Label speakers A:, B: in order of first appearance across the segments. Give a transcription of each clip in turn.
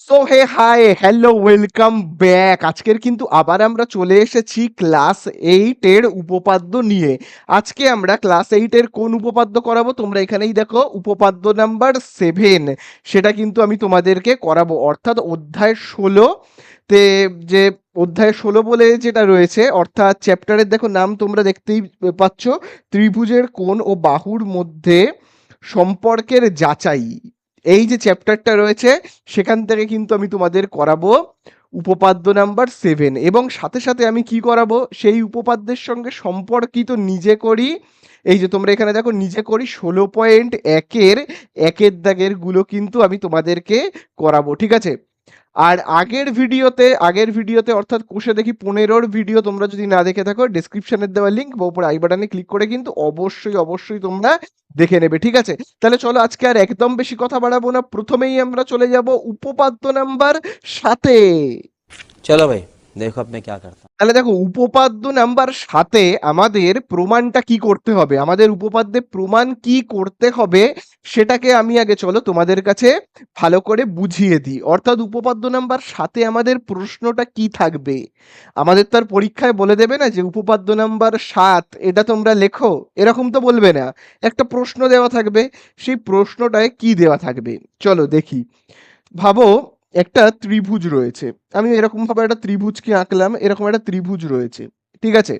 A: So hey hi hello welcome back আজকের কিন্তু আবার আমরা চলে এসেছি ক্লাস এইটের উপপাদ্য নিয়ে। আজকে আমরা ক্লাস এইটের কোন উপপাদ্য করাবো? তোমরা এখানেই দেখো, উপপাদ্য নাম্বার সেভেন সেটা কিন্তু আমি তোমাদেরকে করাবো। অর্থাৎ অধ্যায় ষোলো। তে যে অধ্যায় ষোলো বলে যেটা রয়েছে, অর্থাৎ চ্যাপ্টারের দেখো, নাম তোমরা দেখতেই পাচ্ছ। ত্রিভুজের কোণ ও বাহুর মধ্যে সম্পর্কের যাচাই। এই যে চ্যাপ্টারটা রয়েছে, সেখান থেকে কিন্তু আমি তোমাদের করাবো উপপাদ্য নাম্বার সেভেন এবং সাথে সাথে আমি কি করাবো? সেই উপপাদ্যের সঙ্গে সম্পর্কিত নিজে করি। এই যে তোমরা এখানে দেখো, নিজে করি ষোলো পয়েন্ট একের একের দাগেরগুলো কিন্তু আমি তোমাদেরকে করাবো, ঠিক আছে? আর আগের ভিডিওতে আগের ভিডিওতে অর্থাৎ কোষে দেখি পনেরোর ভিডিও তোমরা যদি না দেখে থাকো ডিসক্রিপশনের দেওয়া লিঙ্ক বা উপরে আই বাটনে ক্লিক করে কিন্তু অবশ্যই অবশ্যই তোমরা দেখে নেবে, ঠিক আছে? তাহলে চলো আজকে আর একদম বেশি কথা বাড়াবো না। প্রথমেই আমরা চলে যাব উপপাদ্য নাম্বার সাতে।
B: চলো ভাই। দেখো আপনি কি করতে
A: তাহলে দেখো, উপপাদ্য নাম্বার সাথে আমাদের প্রমাণটা কি করতে হবে? আমাদের উপপাদ্যে প্রমাণ কি করতে হবে সেটাকে আমি আগে চলো তোমাদের কাছে ভালো করে বুঝিয়ে দিই। অর্থাৎ উপপাদ্য নাম্বার সাথে আমাদের প্রশ্নটা কি থাকবে? আমাদের তার পরীক্ষায় বলে দেবে না যে উপপাদ্য নাম্বার সাত, এটা তোমরা লেখো। এরকম তো বলবে না। একটা প্রশ্ন দেওয়া থাকবে, সেই প্রশ্নটায় কি দেওয়া থাকবে? চলো দেখি। ভাবো একটা ত্রিভুজ রয়েছে। আমি এরকম ভাবে একটা ত্রিভুজকে আঁকলাম, এরকম একটা ত্রিভুজ রয়েছে। ঠিক আছে?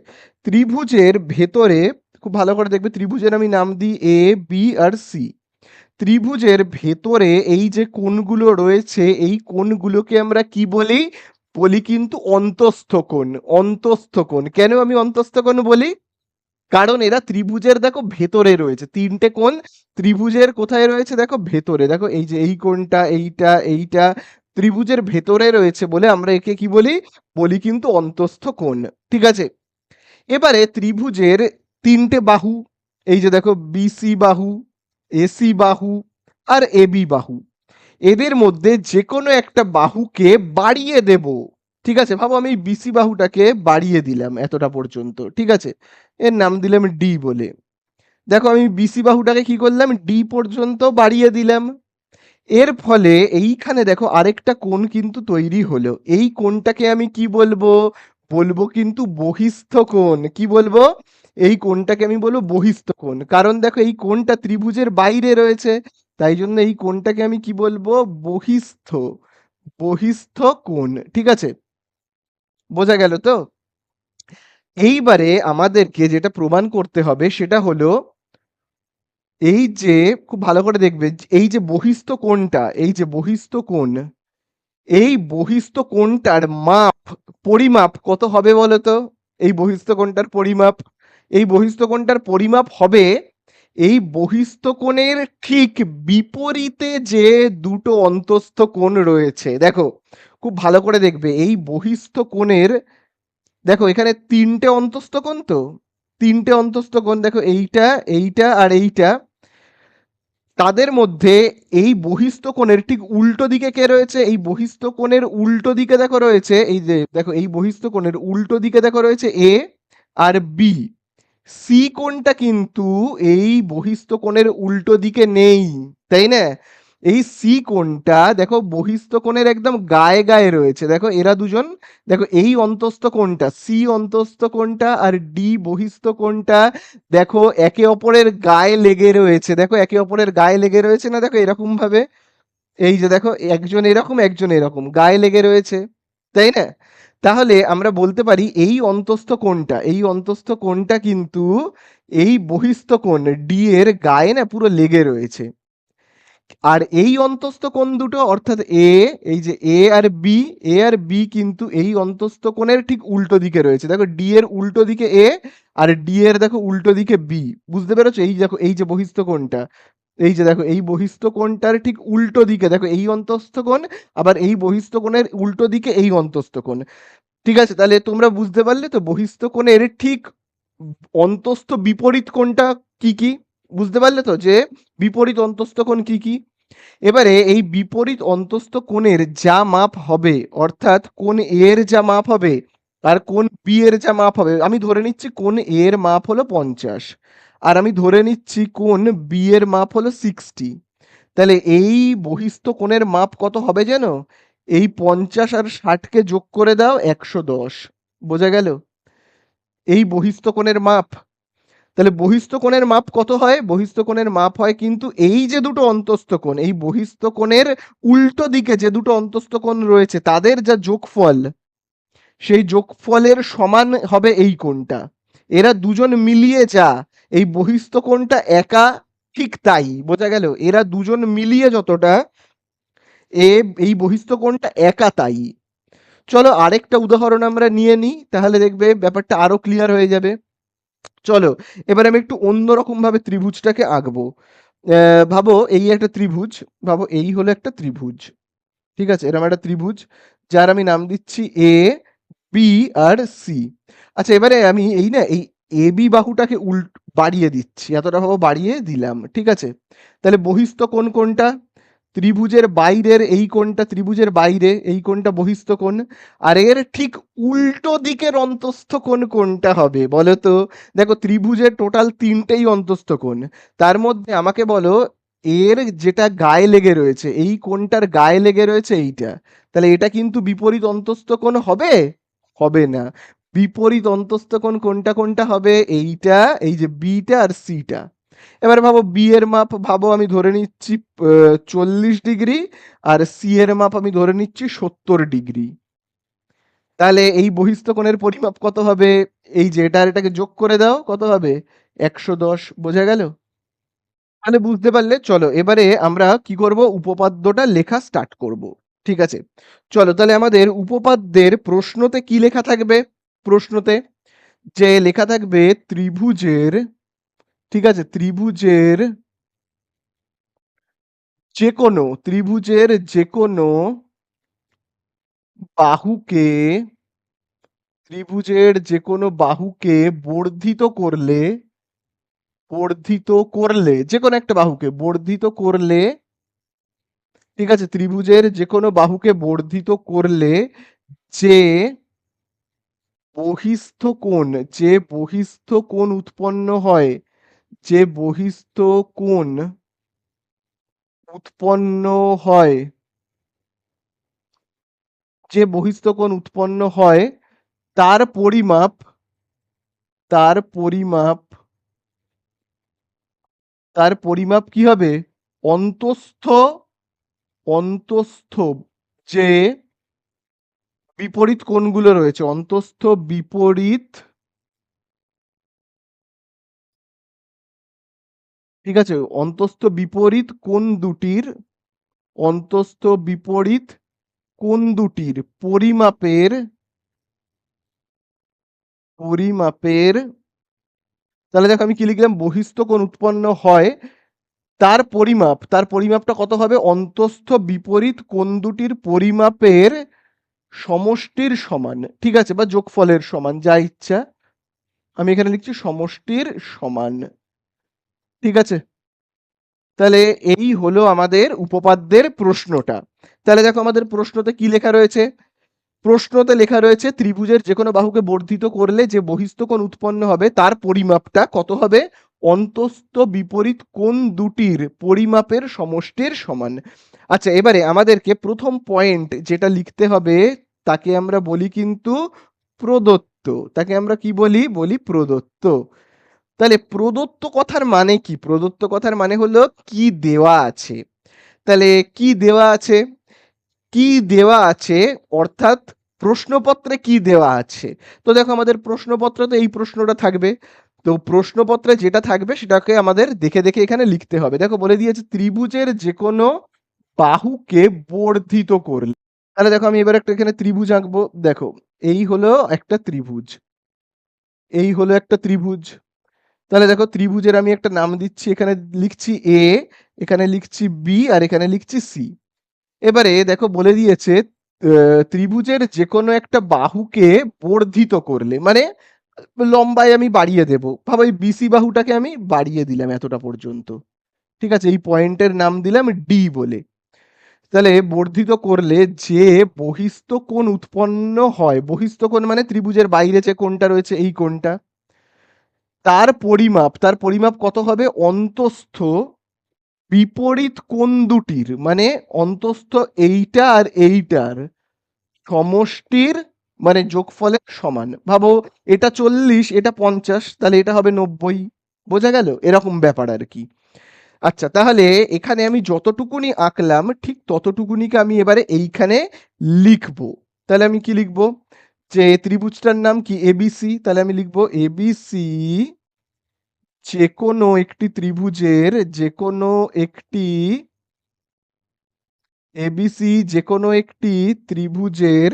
A: ত্রিভুজের ভেতরে, খুব ভালো করে দেখবে, ত্রিভুজের আমি নাম দিই এ বি আর সি ত্রিভুজের ভেতরে এই যে কোণগুলো রয়েছে, এই কোণগুলোকে আমরা কি বলি? বলি কিন্তু অন্তস্থ কোণ অন্তস্থ কোণ। কেন আমি অন্তস্থ কোণ বলি? কারণ এরা ত্রিভুজের, দেখো, ভেতরে রয়েছে। তিনটে কোণ, ত্রিভুজের কোথায় রয়েছে? দেখো, ভেতরে। দেখো, এই যে এই কোণটা, এইটা এইটা, ত্রিভুজের ভেতরে রয়েছে বলে আমরা একে কি বলি? বলি কিন্তু অন্তস্থ কোণ। ঠিক আছে? এবারে ত্রিভুজের তিনটে বাহু, এই যে দেখো বিসি বাহু এসি বাহু আর এবি বাহু। এদের মধ্যে যে কোনো একটা বাহুকে বাড়িয়ে দেব। ঠিক আছে? ভাবো আমি বিসি বাহুটাকে বাড়িয়ে দিলাম এতটা পর্যন্ত। ঠিক আছে? এর নাম দিলাম ডি বলে। দেখো আমি বিসি বাহুটাকে কি করলাম? ডি পর্যন্ত বাড়িয়ে দিলাম। এর ফলে এইখানে দেখো আরেকটা কোণ কিন্তু তৈরি হলো। এই কোণটাকে আমি কি বলব? বলব কিন্তু বহিস্থ কোণ। কি বলব? এই কোণটাকে আমি বলব বহিস্থ কোণ। কারণ দেখো এই কোণটা ত্রিভুজের বাইরে রয়েছে, তাই জন্য এই কোণটাকে আমি কি বলব? বহিস্থ। বহিস্থ কোণ। ঠিক আছে? বোঝা গেল তো? এইবারে আমাদেরকে যেটা প্রমাণ করতে হবে সেটা হলো এই যে, খুব ভালো করে দেখবে, এই যে বহিস্থ কোণটা, এই যে বহিস্থ কোণ, এই বহিস্থ কোণটার মাপ, পরিমাপ কত হবে বলো তো এই বহিস্থ কোণটার পরিমাপ, এই বহিস্থ কোণটার পরিমাপ হবে এই বহিস্থ কোণের ঠিক বিপরীতে যে দুটো অন্তস্থ কোণ রয়েছে। দেখো, খুব ভালো করে দেখবে, এই বহিস্থ কোণের দেখো, এখানে তিনটে অন্তস্থ কোণ তো? তিনটে অন্তস্থ কোণ, দেখো, এইটা এইটা আর এইটা। তাদের মধ্যে এই বহিস্থ কোণের ঠিক উল্টো দিকে কে রয়েছে? এই বহিস্থ কোণের উল্টো দিকে দেখো রয়েছে, এই যে, দেখো, এই বহিস্থ কোণের উল্টো দিকে দেখো রয়েছে এ আর বি। সি কোণটা কিন্তু এই বহিস্থ কোণের উল্টো দিকে নেই, তাই না? এই সি কোণটা দেখো বহিস্থ কোণের একদম গায়ে গায়ে রয়েছে। দেখো এরা দুজন, দেখো এই অন্তস্থ কোণটা সি অন্তস্থ কোণটা আর ডি বহিস্থ কোণটা দেখো একে অপরের গায়ে লেগে রয়েছে। দেখো একে অপরের গায়ে লেগে রয়েছে না? দেখো এরকম ভাবে এই যে দেখো একজন এরকম একজন এরকম, গায়ে লেগে রয়েছে। তাই না? তাহলে আমরা বলতে পারি এই অন্তস্থ কোণটা, এই অন্তস্থ কোণটা কিন্তু এই বহিস্থ কোণ ডি এর গায়ে না পুরো লেগে রয়েছে। আর এই অন্তস্থ কোণ দুটো, অর্থাৎ এ এই যে এ আর বি এ আর বি কিন্তু এই অন্তস্থ কোণের ঠিক উল্টো দিকে রয়েছে। দেখো ডি এর উল্টো দিকে এ আর ডি এর দেখো উল্টো দিকে বি বুঝতে পেরেছ? এই দেখো, এই যে বহিস্থ কোণটা। এই যে দেখো, এই বহিস্থ কোণটার ঠিক উল্টো দিকে, দেখো এই অন্তস্থ কোণ, আবার এই বহিস্থ কোণের উল্টো দিকে এই অন্তস্থ কোণ। ঠিক আছে? তাহলে তোমরা বুঝতে পারলে তো বহিস্থ কোণের ঠিক অন্তস্থ বিপরীত কোণটা কি কি? বুঝতে পারলে তো যে বিপরীত অন্তস্থ কোণ কি কি? এবারে এই বিপরীত অন্তস্থ কোণের যা মাপ হবে, অর্থাৎ কোন এর যা মাপ হবে আর কোন বি এর যা মাপ হবে, আমি ধরে নিচ্ছি কোন এর মাপ হলো পঞ্চাশ আর আমি ধরে নিচ্ছি কোন বি এর মাপ হলো সিক্সটি তাহলে এই বহিস্থ কোণের মাপ কত হবে যেন? এই পঞ্চাশ আর ষাটকে যোগ করে দাও একশো দশ। বোঝা গেল? এই বহিস্থ কোণের মাপ তাহলে বহিস্থ কোণের মাপ কত হয়? বহিস্থ কোণের মাপ হয় কিন্তু এই যে দুটো অন্তস্থ কোণ, এই বহিস্থ কোণের উল্টো দিকে যে দুটো অন্তস্থ কোণ রয়েছে, তাদের যা যোগফল, সেই যোগফলের সমান হবে এই কোণটা। এরা দুজন মিলিয়ে যা, এই বহিস্থ কোণটা একা ঠিক তাই, বোঝা গেল? এরা দুজন মিলিয়ে যতটা, এ, এই বহিস্থ কোণটা একা তাই। চলো আরেকটা উদাহরণ আমরা নিয়ে নিই, তাহলে দেখবে ব্যাপারটা আরও ক্লিয়ার হয়ে যাবে। চলো, এবার আমি একটু অন্যরকম ভাবে ত্রিভুজটাকে আঁকবো। ভাবো এই একটা ত্রিভুজ, ভাবো এই হলো একটা ত্রিভুজ, ঠিক আছে? এরকম একটা ত্রিভুজ, যার আমি নাম দিচ্ছি এ বি আর সি আচ্ছা এবারে আমি এই না, এই এ বি বাহুটাকে উল্ট, বাড়িয়ে দিচ্ছি, এতটা ভাবো বাড়িয়ে দিলাম, ঠিক আছে? তাহলে বহিস্থ কোন কোনটা? ত্রিভুজের বাইরের এই কোণটা, ত্রিভুজের বাইরে এই কোণটা বহিস্থ কোণ, আর এর ঠিক উল্টো দিকের অন্তস্থ কোণ কোনটা হবে বলো তো দেখো, ত্রিভুজের টোটাল তিনটেই অন্তস্থ কোণ। তার মধ্যে আমাকে বলো, এর যেটা গায়ে লেগে রয়েছে, এই কোণটার গায়ে লেগে রয়েছে এইটা, তাহলে এটা কিন্তু বিপরীত অন্তস্থ কোণ হবে? হবে না। বিপরীত অন্তস্থ কোণ কোনটা কোনটা হবে এইটা, এই যে বিটা আর সিটা এবার ভাবো বি এর মাপ ভাবো আমি ধরে নিচ্ছি চল্লিশ ডিগ্রি আর সি এর মাপ আমি ধরে নিচ্ছি সত্তর ডিগ্রি। তাহলে এই বহিস্থ কোণের পরিমাপ কত হবে? এই যে এটা আর এটাকে যোগ করে দাও, কত হবে? একশো দশ, বোঝা গেল? তাহলে বুঝতে পারলে চলো, এবারে আমরা কি করব? উপপাদ্যটা লেখা স্টার্ট করব, ঠিক আছে? চলো, তাহলে আমাদের উপপাদ্যের প্রশ্নতে কি লেখা থাকবে? প্রশ্নতে যে লেখা থাকবে ত্রিভুজের ঠিক আছে, ত্রিভুজের যে কোনো ত্রিভুজের যে কোনো বাহুকে, ত্রিভুজের যে কোনো বাহুকে বর্ধিত করলে বর্ধিত করলে যে কোনো একটা বাহুকে বর্ধিত করলে, ঠিক আছে, ত্রিভুজের যে কোনো বাহুকে বর্ধিত করলে যে বহিস্থ কোণ, যে বহিস্থ কোণ উৎপন্ন হয় যে বহিস্থ কোণ উৎপন্ন হয়, যে বহিস্থ কোণ উৎপন্ন হয়, তার পরিমাপ তার পরিমাপ তার পরিমাপ কি হবে? অন্তস্থ অন্তস্থ যে বিপরীত কোণগুলো রয়েছে, অন্তস্থ বিপরীত ঠিক আছে, অন্তস্থ বিপরীত কোন দুটির, অন্তস্থ বিপরীত কোন দুটির পরিমাপের পরিমাপের, তাহলে দেখো আমি কি লিখলাম, বহিস্থ কোণ উৎপন্ন হয়, তার পরিমাপ, তার পরিমাপটা কত হবে? অন্তস্থ বিপরীত কোন দুটির পরিমাপের সমষ্টির সমান, ঠিক আছে, বা যোগফলের সমান, যা ইচ্ছা, আমি এখানে লিখছি সমষ্টির সমান। ঠিক আছে? তাহলে এই হলো আমাদের উপপাদ্যের প্রশ্নটা। তাহলে দেখো আমাদের প্রশ্নতে কি লেখা রয়েছে? প্রশ্নতে লেখা রয়েছে, ত্রিভুজের যে কোনো বাহুকে বর্ধিত করলে যে বহিস্থ কোণ উৎপন্ন হবে, তার পরিমাপটা কত হবে? অন্তস্থ বিপরীত কোণ দুটির পরিমাপের সমষ্টির সমান। আচ্ছা এবারে আমাদেরকে প্রথম পয়েন্ট যেটা লিখতে হবে, তাকে আমরা বলি কিন্তু প্রদত্ত। তাকে আমরা কি বলি? বলি প্রদত্ত। তাহলে প্রদত্ত কথার মানে কি? প্রদত্ত কথার মানে হলো কি দেওয়া আছে। তাহলে কি দেওয়া আছে? কি দেওয়া আছে? অর্থাৎ প্রশ্নপত্রে কি দেওয়া আছে? তো দেখো আমাদের প্রশ্নপত্রে এই প্রশ্নটা থাকবে। তো প্রশ্নপত্রে যেটা থাকবে সেটাকে আমাদের দেখে দেখে এখানে লিখতে হবে। দেখো বলে দিয়েছে, ত্রিভুজের যে কোনো বাহুকে বর্ধিত করলে তাহলে দেখো আমি এবার একটা এখানে ত্রিভুজ আঁকবো। দেখো, এই হলো একটা ত্রিভুজ। এই হলো একটা ত্রিভুজ। তাহলে দেখো ত্রিভুজের আমি একটা নাম দিচ্ছি, এখানে লিখছি এ এখানে লিখছি বি আর এখানে লিখছি সি এবারে দেখো বলে দিয়েছে ত্রিভুজের যে কোনো একটা বাহুকে বর্ধিত করলে মানে লম্বায় আমি বাড়িয়ে দেব। ভাবো এই বিসি বাহুটাকে আমি বাড়িয়ে দিলাম এতটা পর্যন্ত। ঠিক আছে, এই পয়েন্টের নাম দিলাম ডি বলে। তাহলে বর্ধিত করলে যে বহিস্থ কোণ উৎপন্ন হয়, বহিস্থ কোণ মানে ত্রিভুজের বাইরে যে কোণটা রয়েছে, এই কোণটা। তার পরিমাপ তার পরিমাপ কত হবে? অন্তস্থ বিপরীত কোন দুটির মানে অন্তস্থ এইটা আর এইটার সমষ্টির মানে যোগফলের সমান। ভাবো, এটা চল্লিশ, এটা পঞ্চাশ, তাহলে এটা হবে নব্বই। বোঝা গেল? এরকম ব্যাপার আর কি। আচ্ছা তাহলে এখানে আমি যতটুকুনি আঁকলাম, ঠিক ততটুকুনিকে আমি এবারে এইখানে লিখব। তাহলে আমি কি লিখব? যে ত্রিভুজটার নাম কি? এবিসি তাহলে আমি লিখব এবিসি যে কোনো একটি ত্রিভুজের যে কোনো একটি এবিসি যে কোনো একটি ত্রিভুজের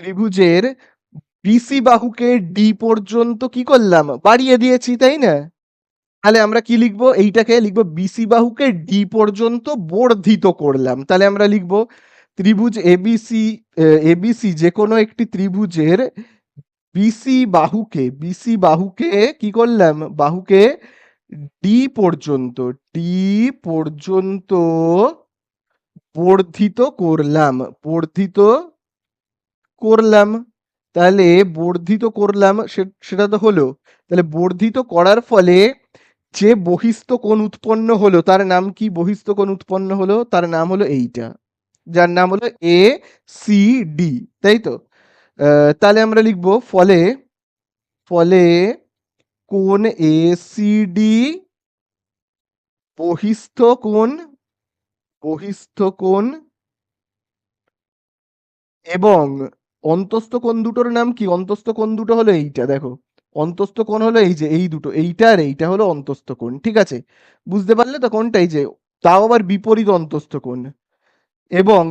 A: ত্রিভুজের বিসি বাহুকে ডি পর্যন্ত কি করলাম? বাড়িয়ে দিয়েছি, তাই না? তাহলে আমরা কি লিখব? এইটাকে লিখব বিসি বাহুকে ডি পর্যন্ত বর্ধিত করলাম। তাহলে আমরা লিখব ত্রিভুজ এবিসি এবিসি যে কোনো একটি ত্রিভুজের বিসি বাহুকে বিসি বাহুকে কি করলাম? বাহুকে ডি পর্যন্ত ডি পর্যন্ত বর্ধিত করলাম। বর্ধিত করলাম। তাহলে বর্ধিত করলাম সেটা তো হলো। তাহলে বর্ধিত করার ফলে যে বহিস্থ কোণ উৎপন্ন হলো, তার নাম কি বহিস্থ কোণ উৎপন্ন হলো? তার নাম হলো এইটা। যার নাম হলো এ সি ডি তাই তো? তাহলে আমরা লিখব, ফলে ফলে কোন এ সি ডি বহিস্থ কোণ বহিস্থ কোণ এবং অন্তস্থ কোণ দুটোর নাম কি? অন্তস্থ কোণ দুটো হলো এইটা, দেখো। অন্তস্থ কোণ হলো এই যে, এই দুটো, এইটা আর এইটা হলো অন্তস্থ কোণ, ঠিক আছে? বুঝতে পারলে তো কোনটা এই যে, তাও আবার বিপরীত অন্তস্থ কোণ। এবং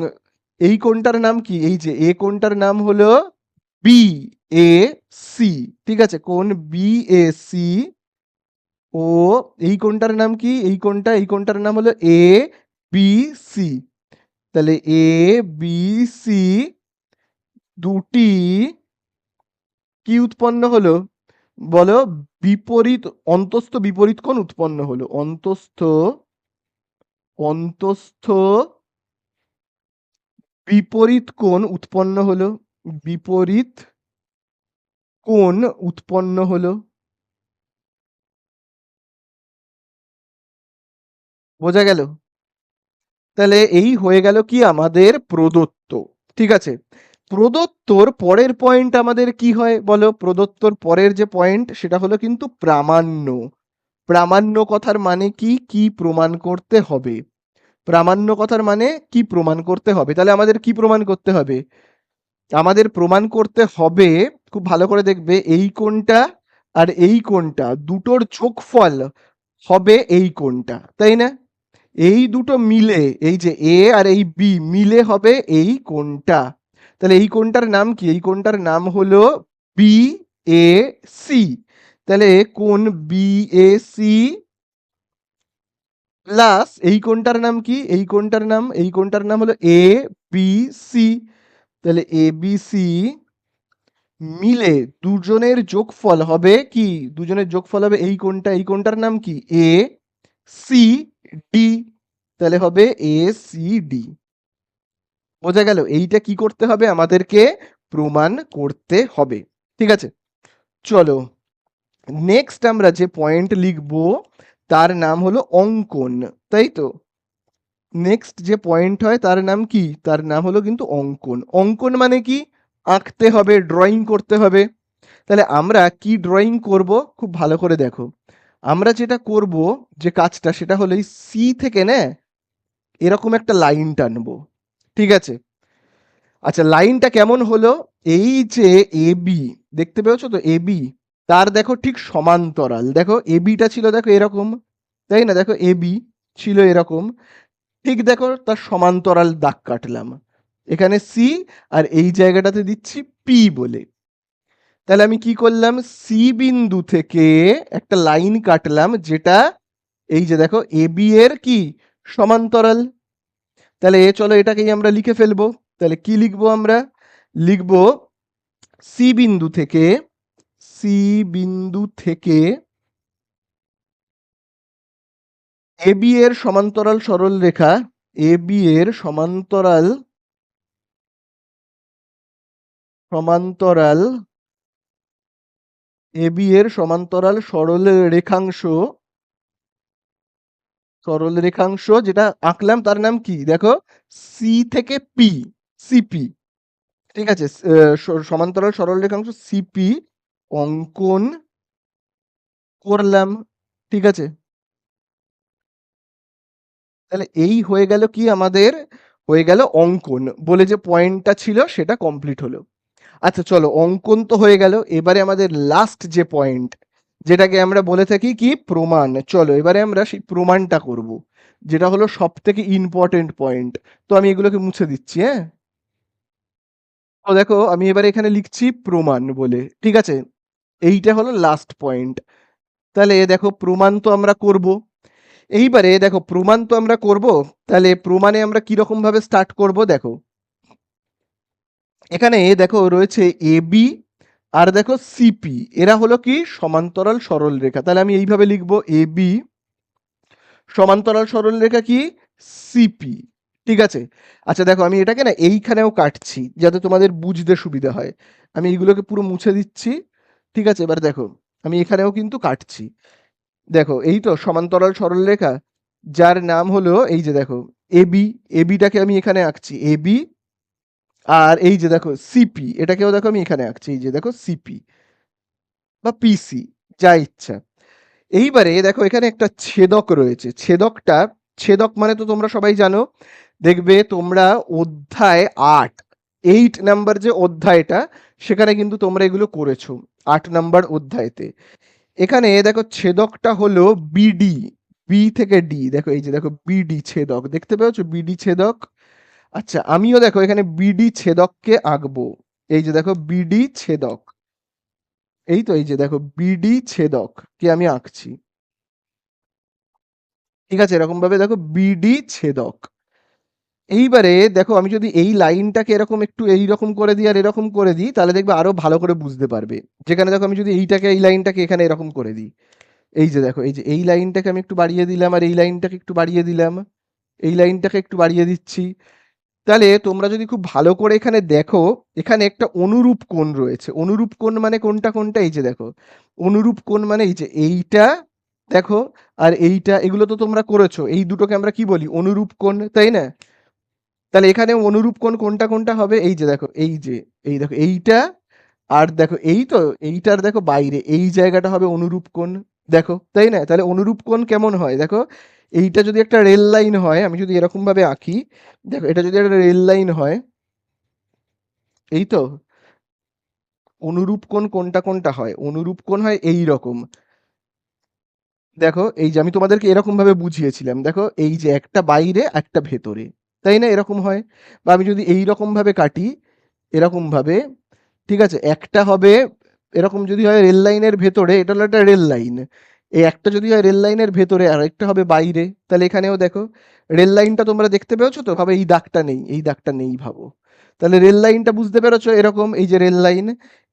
A: এই কোণটার নাম কি? এই যে, এ কোণটার নাম হলো বি এ সি, ঠিক আছে? কোন বি এ সি ও, এই কোণটার নাম কি? এই কোণটা, এই কোণটার নাম হলো এ বি সি। তাহলে এ বি সি দুটি কি উৎপন্ন হলো? বলো, বিপরীত, অন্তস্থ বিপরীত কোণ উৎপন্ন হলো। অন্তস্থ অন্তস্থ বিপরীত কোণ উৎপন্ন হলো। বিপরীত কোণ উৎপন্ন হলো। বোঝা গেল? তাহলে এই হয়ে গেল কি? আমাদের প্রদত্ত। ঠিক আছে? প্রদত্তর পরের পয়েন্ট আমাদের কি হয় বলো? প্রদত্তর পরের যে পয়েন্ট সেটা হলো কিন্তু প্রামাণ্য। প্রামাণ্য কথার মানে কি? কি প্রমাণ করতে হবে? প্রামাণ্য কথার মানে কি প্রমাণ করতে হবে? তাহলে আমাদের কি প্রমাণ করতে হবে? আমাদের প্রমাণ করতে হবে, খুব ভালো করে দেখবে, এই কোনটা আর এই কোনটা দুটোর যোগফল হবে এই কোনটা তাই না? এই দুটো মিলে, এই যে এ আর এই বি মিলে হবে এই কোণটা। তাহলে এই কোণটার নাম কি? এই কোণটার নাম হলো বি এ সি তাহলে কোন বি এ সি প্লাস এই কোণটার নাম কি? এই কোণটার নাম, এই কোণটার নাম হলো এ বি সি তাহলে এ বি সি মিলে দুজনের যোগফল হবে কি? দুজনের যোগফল হবে এই কোণটা এই কোণটার নাম কি? এ সি ডি তাহলে হবে এ সি ডি বোঝা গেল এইটা কি করতে হবে? আমাদেরকে প্রমাণ করতে হবে। ঠিক আছে? চলো নেক্সট আমরা যে পয়েন্ট লিখব, তার নাম হলো অঙ্কন, তাই তো? নেক্সট যে পয়েন্ট হয়, তার নাম কি? তার নাম হলো কিন্তু অঙ্কন। অঙ্কন মানে কি? আঁকতে হবে ড্রয়িং করতে হবে। তাহলে আমরা কি ড্রয়িং করব? খুব ভালো করে দেখো। আমরা যেটা করব, যে কাজটা, সেটা হলো সি থেকে, না, এরকম একটা লাইন টানবো। ঠিক আছে? আচ্ছা লাইনটা কেমন হলো? এই যে এ বি দেখতে পেয়েছ তো? এ বি তার দেখো ঠিক সমান্তরাল। দেখো এ বিটা ছিল দেখো এরকম, তাই না? দেখো এ বি ছিল এরকম। ঠিক দেখো, তার সমান্তরাল দাগ কাটলাম। এখানে সি আর এই জায়গাটাতে দিচ্ছি পি বলে। তাহলে আমি কি করলাম? সি বিন্দু থেকে একটা লাইন কাটলাম, যেটা এই যে দেখো এ বি এর কি? সমান্তরাল। তাহলে এ চলো এটাকেই আমরা লিখে ফেলব। তাহলে কি লিখব আমরা? লিখব সি বিন্দু থেকে সি বিন্দু থেকে এ বি এর সমান্তরাল সরল রেখা এ বি এর সমান্তরাল সমান্তরাল এ বি এর সমান্তরাল সরল রেখাংশ সরল রেখাংশ যেটা আঁকলাম তার নাম কি? দেখো সি থেকে পি সিপি ঠিক আছে? সমান্তরাল সরল রেখাংশ সিপি অঙ্কন করলাম, ঠিক আছে? তাহলে এই হয়ে গেল কি আমাদের? হয়ে গেল অঙ্কন। বলে যে পয়েন্টটা ছিল সেটা কমপ্লিট হলো। আচ্ছা চলো, অঙ্কন তো হয়ে গেল। এবারে আমাদের লাস্ট যে পয়েন্ট যেটাকে আমরা বলে থাকি কি? প্রমাণ। চলো, এবারে আমরা সেই প্রমাণটা করব। যেটা হলো সব থেকে ইম্পর্টেন্ট পয়েন্ট তো আমি এগুলোকে মুছে দিচ্ছি হ্যাঁ? তো দেখো, আমি এবারে এখানে লিখছি প্রমাণ বলে। ঠিক আছে? এইটা হলো লাস্ট পয়েন্ট তাহলে দেখো, প্রমাণ তো আমরা করব। এইবারে দেখো, প্রমাণ তো আমরা করব। তাহলে প্রমাণে আমরা কীরকম ভাবে স্টার্ট করব, দেখো। এখানে দেখো, রয়েছে এ বি আর দেখো সিপি এরা হলো কি? সমান্তরাল সরল রেখা। তাহলে আমি এইভাবে লিখব এ বি সমান্তরাল সরল রেখা কি? সিপি ঠিক আছে? আচ্ছা দেখো, আমি এটাকে না এইখানেও কাটছি, যাতে তোমাদের বুঝতে সুবিধা হয়। আমি এইগুলোকে পুরো মুছে দিচ্ছি। ঠিক আছে? এবার দেখো, আমি এখানেও কিন্তু কাটছি। দেখো, এই তো সমান্তরাল সরল রেখা, যার নাম হলো, এই যে দেখো এবি এবিটাকে আমি এখানে আঁকছি। এবি আর এই যে দেখো সিপি এটাকেও দেখো আমি এখানে আঁকছি, এই যে দেখো সিপি বা পিসি যা ইচ্ছা। এইবারে দেখো এখানে একটা ছেদক রয়েছে, ছেদকটা, ছেদক মানে তো তোমরা সবাই জানো, দেখবে তোমরা অধ্যায় আট এইট নাম্বার যে অধ্যায়টা, সেখানে কিন্তু তোমরা এগুলো করেছ, আট নাম্বার অধ্যায়তে। এখানে দেখো ছেদকটা হলো বিডি বি থেকে ডি দেখো এই যে দেখো বিডি ছেদক, দেখতে পেয়েছ বিডি ছেদক? আচ্ছা আমিও দেখো এখানে বিডি ছেদককে আঁকবো। এই যে দেখো, বিডি ছেদক। এই তো, এই যে দেখো, বিডি ছেদক কে আমি আঁকছি। ঠিক আছে এরকম ভাবে দেখো, বিডি ছেদক। এইবারে দেখো, আমি যদি এই লাইনটাকে এরকম একটু এইরকম করে দিই আর এরকম করে দিই, তাহলে দেখবে আরও ভালো করে বুঝতে পারবে। যেখানে দেখো, আমি যদি এইটাকে, এই লাইনটাকে এখানে এরকম করে দিই। এই যে দেখো, এই যে এই লাইনটাকে আমি একটু বাড়িয়ে দিলাম আর এই লাইনটাকে একটু বাড়িয়ে দিলাম। এই লাইনটাকে একটু বাড়িয়ে দিচ্ছি। তাহলে তোমরা যদি খুব ভালো করে এখানে দেখো, এখানে একটা অনুরূপ কোণ রয়েছে। অনুরূপ কোণ মানে কোনটা কোনটা এই যে দেখো, অনুরূপ কোণ মানে এই যে এইটা, দেখো, আর এইটা, এগুলো তো তোমরা করেছ। এই দুটোকে আমরা কি বলি? অনুরূপ কোণ, তাই না? তাহলে এখানে অনুরূপ কোণ কোনটা কোনটা হবে? এই যে দেখো, এই যে, এই দেখো, এইটা, আর দেখো, এই তো, এইটার দেখো বাইরে, এই জায়গাটা হবে অনুরূপ কোণ, দেখো, তাই না? তাহলে অনুরূপ কোণ কেমন হয়? দেখো এইটা যদি একটা রেল লাইন হয়, আমি যদি এরকম ভাবে আঁকি, দেখো, এটা যদি একটা রেল লাইন হয়, এই তো, অনুরূপ কোণ কোনটা কোনটা হয়? অনুরূপ কোণ হয় এই রকম। দেখো, এই যে আমি তোমাদেরকে এরকম ভাবে বুঝিয়েছিলাম, দেখো, এই যে একটা বাইরে, একটা ভেতরে, তাই না? এরকম হয়। বা আমি যদি এই রকম ভাবে কাটি এরকম ভাবে ঠিক আছে? একটা হবে, এরকম যদি হয় রেল লাইনের ভেতরে, এটা হলো একটা রেল লাইন। এই একটা যদি হয় রেল লাইনের ভেতরে আর একটা হবে বাইরে, তাহলে এখানেও দেখো, রেল লাইনটা তোমরা দেখতে পেয়েছ তো? ভাবে এই দাগটা নেই, এই দাগটা নেই ভাবো। তাহলে রেল লাইনটা বুঝতে পেরেছ এরকম, এই যে রেল লাইন,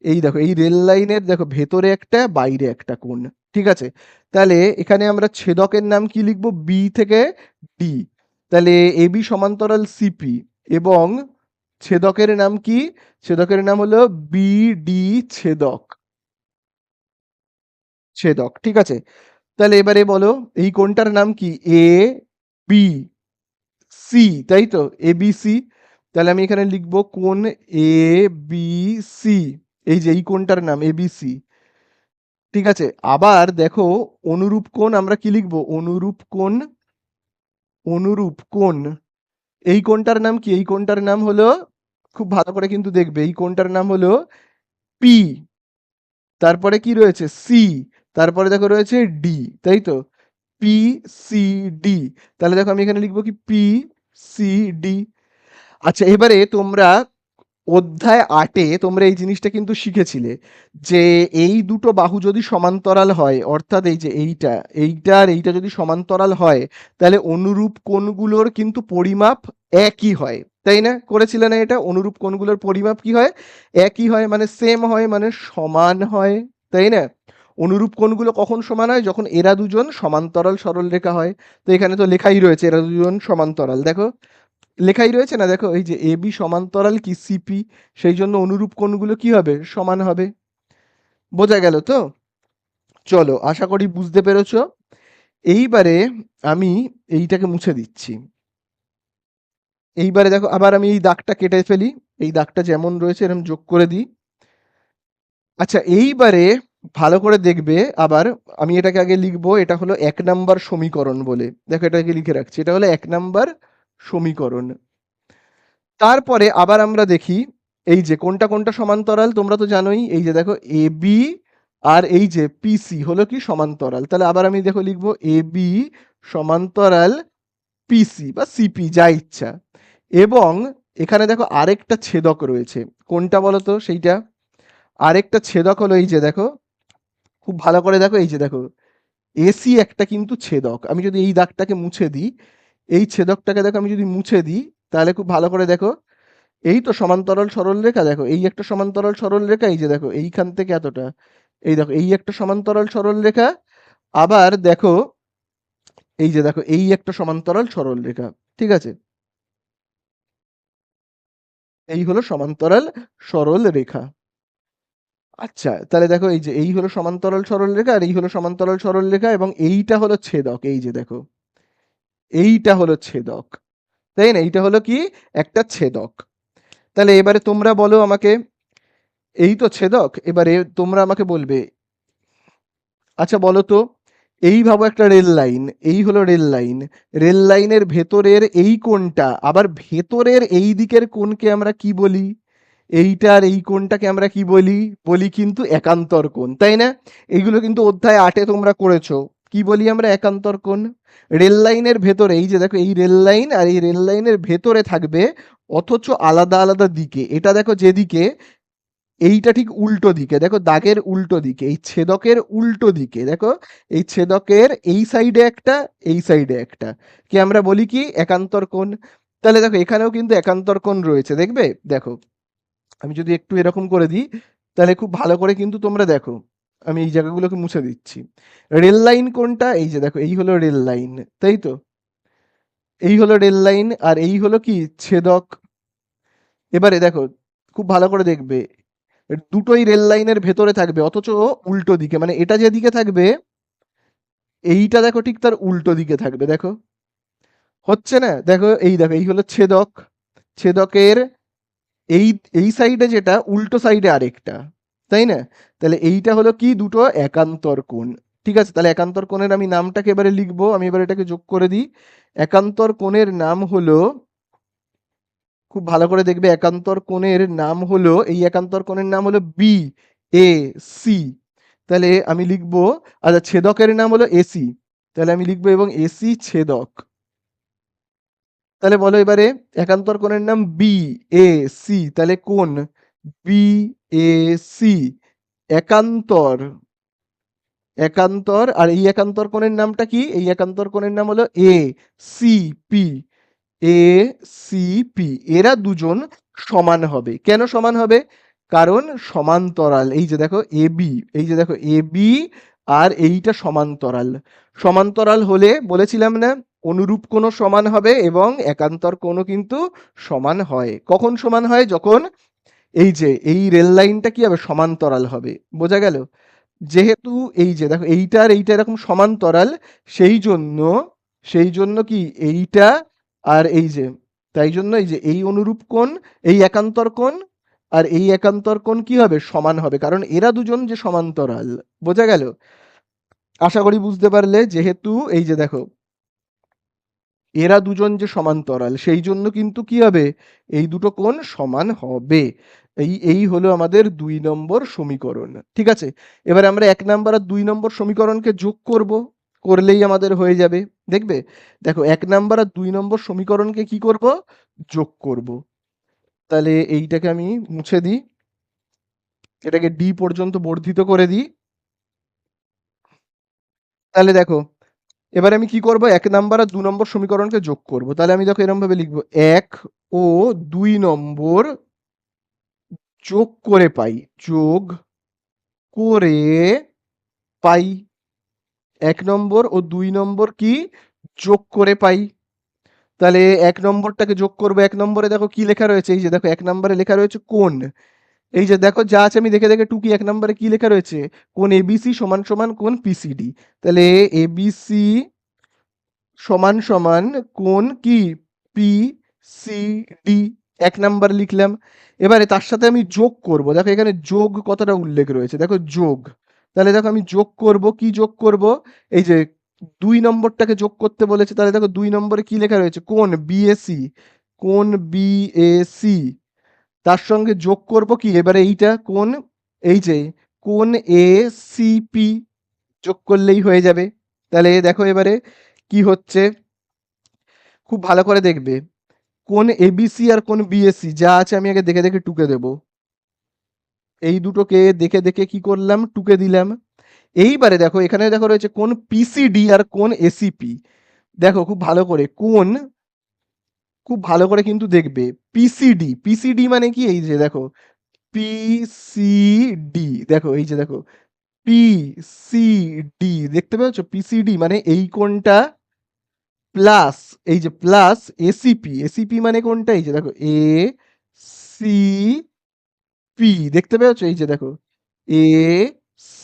A: এই দেখো, এই রেল লাইনের দেখো, ভেতরে একটা, বাইরে একটা কোণ, ঠিক আছে? তাহলে এখানে আমরা ছেদকের নাম কি লিখব? বি থেকে ডি তাহলে এবি সমান্তরাল সিপি এবং ছেদকের নাম কি? ছেদকের নাম হলো বিডি ছেদক। ছেদক, ঠিক আছে? তাহলে এবারে বলো, এই কোনটার নাম কি? এ বি সি তাই তো? এ বি সি তাহলে আমি এখানে লিখব কোন এ বি সি এই যে, এই কোনটার নাম? এ বি সি ঠিক আছে? আবার দেখো, অনুরূপ কোণ আমরা কি লিখব? অনুরূপ কোণ অনুরূপ কোণ। এই কোণটার নাম কি? এই কোণটার নাম হলো, খুব ভালো করে কিন্তু দেখবে, এই কোণটার নাম হলো পি তারপরে কি রয়েছে? সি তারপরে দেখো রয়েছে ডি তাই তো? পি সি ডি তাহলে দেখো আমি এখানে লিখব কি? পি সি ডি আচ্ছা এবারে তোমরা অধ্যায় আটে তোমরা এই জিনিসটা কিন্তু শিখেছিলে যে এই দুটো বাহু যদি সমান্তরাল হয়, অর্থাৎ এই যে এইটা এইটা আর এইটা যদি সমান্তরাল হয়, তাহলে অনুরূপ কোণগুলোর কিন্তু পরিমাপ একই হয়, তাই না? করেছিলে না এটা? অনুরূপ কোণগুলোর পরিমাপ কি হয়? একই হয় মানে সেম হয় মানে সমান হয়, তাই না? অনুরূপ কোণগুলো কখন সমান হয়? যখন এরা দুজন সমান্তরাল সরল রেখা হয়। তো এখানে তো লেখাই রয়েছে, এরা দুজন সমান্তরাল। দেখো, লেখাই রয়েছে না? দেখো, এই যে এবি সমান্তরাল কি? সিপি সেই জন্য অনুরূপ কোণগুলো কি হবে? সমান হবে। বোঝা গেল তো? চলো, আশা করি বুঝতে পেরেছ। এইবারে আমি এইটাকে মুছে দিচ্ছি। এইবারে দেখো, আবার আমি এই দাগটা কেটে ফেলি। এই দাগটা যেমন রয়েছে এরকম যোগ করে দিই। আচ্ছা এইবারে ভালো করে দেখবে, আবার আমি এটাকে আগে লিখব, এটা হলো এক নাম্বার সমীকরণ বলে। দেখো এটাকে লিখে রাখছি, এটা হলো এক নাম্বার সমীকরণ। তারপরে আবার আমরা দেখি, এই যে কোনটা কোনটা সমান্তরাল, তোমরা তো জানোই, এই যে দেখো এ বি আর এই যে পিসি হলো কি সমান্তরাল? তাহলে আবার আমি দেখো লিখব এ বি সমান্তরাল পিসি বা সিপি যা ইচ্ছা। এবং এখানে দেখো আরেকটা ছেদক রয়েছে। কোনটা বলো তো সেইটা? আরেকটা ছেদক হলো এই যে দেখো খুব ভালো করে দেখো, এই যে দেখো এসি একটা কিন্তু ছেদক। আমি যদি এই দাগটাকে মুছে দিই, এই ছেদকটাকে দেখো আমি যদি মুছে দিই, তাহলে খুব ভালো করে দেখো, এই তো সমান্তরাল সরল রেখা, দেখো, এই একটা সমান্তরাল সরল রেখা, এই যে দেখো, এইখান থেকে এতটা, এই দেখো, এই একটা সমান্তরাল সরল রেখা, আবার দেখো, এই যে দেখো, এই একটা সমান্তরাল সরল রেখা, ঠিক আছে? এই হলো সমান্তরাল সরল রেখা। আচ্ছা তাহলে দেখো এই যে, এই হলো সমান্তরাল সরল রেখা আর এই হলো সমান্তরাল সরল রেখা এবং এইটা হলো ছেদক। এই যে দেখো, এইটা হলো ছেদক। তাই না? এইটা হলো কি? একটা ছেদক। তাহলে এবারে তোমরা বলো আমাকে, এই তো ছেদক, এবারে তোমরা আমাকে বলবে আচ্ছা বলো তো, এই ভাবো একটা রেল লাইন, এই হলো রেল লাইন, রেল লাইনের ভেতরের এই কোণটা, আবার ভেতরের এই দিকের কোণকে আমরা কি বলি? এইটার এই কোণটাকে আমরা কি বলি? বলি কিন্তু একান্তর কোণ, তাই না? এইগুলো কিন্তু অধ্যায় আটে তোমরা করেছ। কি বলি আমরা একান্তর কোণ? রেল লাইনের ভেতরে, এই যে দেখো, এই রেল লাইন আর এই রেল লাইনের ভেতরে থাকবে অথচ আলাদা আলাদা দিকে। এটা দেখো যেদিকে, এইটা ঠিক উল্টো দিকে। দেখো দাগের উল্টো দিকে, এই ছেদকের উল্টো দিকে। দেখো, এই ছেদকের এই সাইডে একটা, এই সাইডে একটা। কি আমরা বলি কি? একান্তর কোণ। তাহলে দেখো, এখানেও কিন্তু একান্তর কোণ রয়েছে। দেখবে? দেখো। আমি যদি একটু এরকম করে দিই, তাহলে খুব ভালো করে কিন্তু তোমরা দেখো, আমি এই জায়গাগুলোকে মুছে দিচ্ছি। রেল লাইন কোনটা? এই যে দেখো, এই হলো রেল লাইন, তাই তো? এই হলো রেল লাইন আর এই হলো কি? ছেদক। এবারে দেখো, খুব ভালো করে দেখবে, দুটোই রেল লাইনের ভেতরে থাকবে, অথচ উল্টো দিকে মানে এটা যেদিকে থাকবে, এইটা দেখো ঠিক তার উল্টো দিকে থাকবে, দেখো। হচ্ছে না? দেখো, এই দেখো, এই হলো ছেদক। ছেদকের এই এই সাইডে যেটা, উল্টো সাইডে আরেকটা, তাই না? তাহলে এইটা হলো কি দুটো? একান্তর কোণ। ঠিক আছে, তাহলে একান্তর কোণের আমি নামটাকে এবারে লিখব, আমি এবারে এটাকে যোগ করে দিই। একান্তর কোণের নাম হলো, খুব ভালো করে দেখবে, একান্তর কোণের নাম হলো, এই একান্তর কোণের নাম হলো বি এ সি তাহলে আমি লিখব আচ্ছা ছেদকের নাম হলো এসি তাহলে আমি লিখব এবং এসি ছেদক। তাহলে বলো এবারে, একান্তর কোণের নাম বি এ সি তাহলে কোন বি এ সি একান্তর একান্তর, আর এই একান্তর কোণের নামটা কি? এই একান্তর কোণের নাম হলো A C P A C P এরা দুজন সমান হবে। কেন সমান হবে? কারণ সমান্তরাল। এই যে দেখো এ বি এই যে দেখো এ বি আর এইটা সমান্তরাল। সমান্তরাল হলে বলেছিলাম না অনুরূপ কোনো সমান হবে এবং একান্তর কোনো কিন্তু সমান হয়। কখন সমান হয়? যখন এই যে, এই রেল লাইনটা কি হবে? সমান্তরাল হবে। বোঝা গেল? যেহেতু এই যে, দেখো, এইটা আর এইটা এরকম সমান্তরাল, সেই জন্য সেই জন্য কি এইটা আর এই যে, তাই জন্য এই যে, এই অনুরূপ কোণ, এই একান্তর কোণ আর এই একান্তর কোণ কি হবে? সমান হবে। কারণ এরা দুজন যে সমান্তরাল। বোঝা গেল? আশা করি বুঝতে পারলে, যেহেতু এই যে, দেখো এরা দুজন যে সমান্তরাল, সেই জন্য কিন্তু কি হবে? এই দুটো কোণ সমান হবে। এই এই হলো আমাদের দুই নম্বর সমীকরণ। ঠিক আছে? এবারে আমরা এক নম্বর আর দুই নম্বর সমীকরণকে যোগ করব, করলেই আমাদের হয়ে যাবে। দেখবে? দেখো, এক নম্বর আর দুই নম্বর সমীকরণকে কি করব? যোগ করব। তাহলে এইটাকে আমি মুছে দিই। এটাকে ডি পর্যন্ত বর্ধিত করে দিই। তাহলে দেখো এবার আমি কি করব? এক নাম্বার আর দু নম্বর সমীকরণকে যোগ করব। তাহলে আমি দেখো এরকম ভাবে লিখব। এক ও দুই নম্বর যোগ করে পাই। যোগ করে পাই। এক নম্বর ও দুই নম্বর কি? যোগ করে পাই। তাহলে এক নম্বরটাকে যোগ করব। এক নম্বরে দেখো কি লেখা রয়েছে? এই যে দেখো, এক নম্বরে লেখা রয়েছে কোন এই যে দেখো, যা আছে আমি দেখে দেখে টুকি এক নম্বরে কি লেখা রয়েছে? কোন এবিসি সমান সমান কোন পিসিডি তাহলে এবিসি সমান সমান কোন কি? পি সি ডি এক নাম্বার লিখলাম। এবারে তার সাথে আমি যোগ করব। দেখো, এখানে যোগ কতটা উল্লেখ রয়েছে? দেখো, যোগ। তাহলে দেখো, আমি যোগ করব, কি যোগ করব? এই যে দুই নম্বরটাকে যোগ করতে বলেছে, তাহলে দেখো, দুই নম্বরে কি লেখা রয়েছে? কোন বিএসি কোন বিএসি তার সঙ্গে যোগ করব কি? এবারে এইটা কোন? এই যে, কোন এ সিপি যোগ করলেই হয়ে যাবে। তাহলে দেখো এবারে কি হচ্ছে। খুব ভালো করে দেখবে। কোন এবিসি আর কোন বিএসসি যা আছে আমি আগে দেখে দেখে টুকে দেব। এই দুটোকে দেখে দেখে কি করলাম? টুকে দিলাম। এইবারে দেখো, এখানে দেখো রয়েছে কোন পিসিডি আর কোন এসিপি দেখো, খুব ভালো করে কোন খুব ভালো করে কিন্তু দেখবে। পিসিডি পিসিডি মানে কি? এই যে দেখো পিসিডি দেখো, এই যে দেখো পিসিডি দেখতে পাচ্ছ পিসিডি মানে এই কোনটা প্লাস এই যে প্লাস এসিপি এসিপি মানে কোনটা এই যে দেখো এ সি পি দেখতে পেয়েছ? এই যে দেখো এ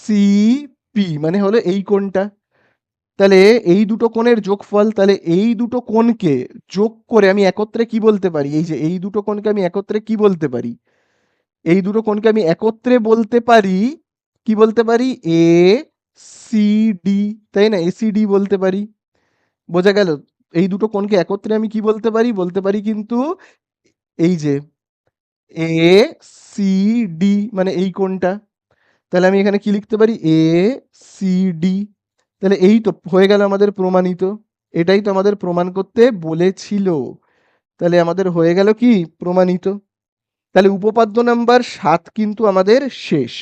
A: সি পি মানে হলো এই কোণটা। তাহলে এই দুটো কোণের যোগফল, তাহলে এই দুটো কোণকে যোগ করে আমি একত্রে কি বলতে পারি? এই যে এই দুটো কোণকে আমি একত্রে কি বলতে পারি? এই দুটো কোণকে আমি একত্রে বলতে পারি, কি বলতে পারি? এ সি ডি তাই না? এসিডি বলতে পারি। বোঝা গেল? এই দুটো কোণকে একত্রে আমি কি বলতে পারি? বলতে পারি কিন্তু এই যে এ সি ডি মানে এই কোণটা। তাহলে আমি এখানে কি লিখতে পারি? এ সি ডি তাহলে এই তো হয়ে গেল আমাদের প্রমাণিত। এটাই তো আমাদের প্রমাণ করতে বলেছিল। তাহলে আমাদের হয়ে গেল কি? প্রমাণিত। তাহলে উপপাদ্য নাম্বার সাত কিন্তু আমাদের শেষ।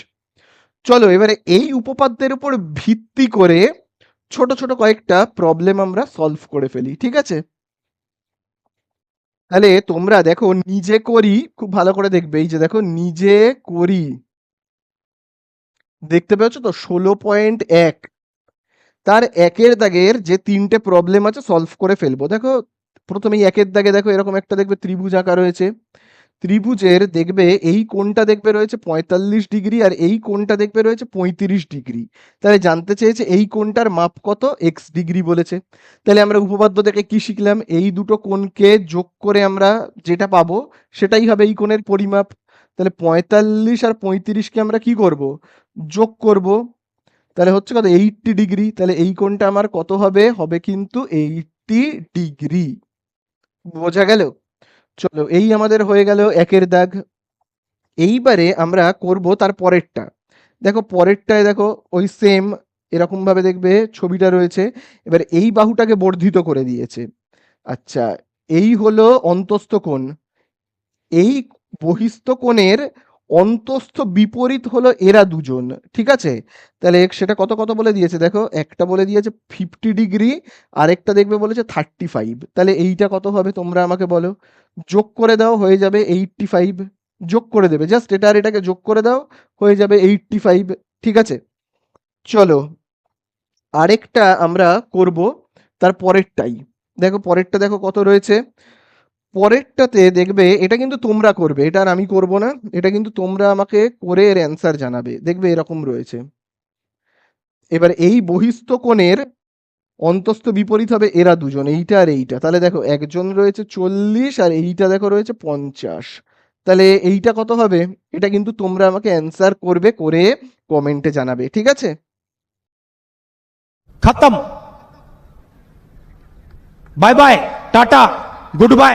A: চলো এবারে এই উপপাদ্যের উপর ভিত্তি করে ছোট ছোট কয়েকটা প্রবলেম আমরা সলভ করে ফেলি, ঠিক আছে? তাহলে তোমরা দেখো নিজে করি, খুব ভালো করে দেখবে। এই যে দেখো নিজে করি। দেখতে পেয়েছ তো? ষোলো পয়েন্ট এক। তার একের দাগের যে তিনটে প্রবলেম আছে সলভ করে ফেলব। দেখো, প্রথমেই একের দাগে দেখো, এরকম একটা দেখবে ত্রিভুজ আঁকা রয়েছে। ত্রিভুজের দেখবে এই কোণটা দেখবে রয়েছে পঁয়তাল্লিশ ডিগ্রি আর এই কোণটা দেখবে রয়েছে পঁয়ত্রিশ ডিগ্রি। তাহলে জানতে চেয়েছে এই কোণটার মাপ কত? এক্স ডিগ্রি বলেছে। তাহলে আমরা উপপাদ্য থেকে কি শিখলাম? এই দুটো কোণকে যোগ করে আমরা যেটা পাবো, সেটাই হবে এই কোণের পরিমাপ। তাহলে পঁয়তাল্লিশ আর পঁয়ত্রিশকে আমরা কি করব? যোগ করব। তাহলে হচ্ছে কত? এইটটি ডিগ্রি তাহলে এই কোণটা আমার কত হবে? হবে কিন্তু এইটটি ডিগ্রি বোঝা গেল? চলো, এই আমাদের হয়ে গেল একের দাগ। এইবারে আমরা করব তার পরেরটা। দেখো, পরেরটায় দেখো, ওই সেম এরকম ভাবে দেখবে ছবিটা রয়েছে। এবার এই বাহুটাকে বর্ধিত করে দিয়েছে। আচ্ছা এই হলো অন্তস্থ কোণ। এই বহিস্থ কোণের অন্তস্থ বিপরীত হলো এরা দুজন, ঠিক আছে? তাহলে সেটা কত কত বলে দিয়েছে? দেখো, একটা বলে দিয়েছে ফিফটি ডিগ্রি আরেকটা দেখবে বলেছে থার্টি ফাইভ তাহলে এইটা কত হবে তোমরা আমাকে বলো? যোগ করে দাও, হয়ে যাবে এইটটি ফাইভ যোগ করে দেবে, জাস্ট এটা আর এটাকে যোগ করে দাও, হয়ে যাবে এইটটি ফাইভ ঠিক আছে? চলো, আরেকটা আমরা করব তার পরেরটাই। দেখো, পরেরটা দেখো কত রয়েছে? পরেরটাতে দেখবে এটা কিন্তু তোমরা করবে, এটা আর আমি করব না, এটা কিন্তু তোমরা আমাকে করে এর অ্যান্সার জানাবে। দেখবে এরকম রয়েছে। এবার এই বহিস্থ কোণের অন্তস্থ বিপরীত হবে এরা দুজন, এইটা আর এইটা। তাহলে দেখো একজন রয়েছে চল্লিশ আর এইটা দেখো রয়েছে পঞ্চাশ। তাহলে এইটা কত হবে? এটা কিন্তু তোমরা আমাকে অ্যান্সার করবে, করে কমেন্টে জানাবে, ঠিক আছে?
C: খতম। Bye bye tata good by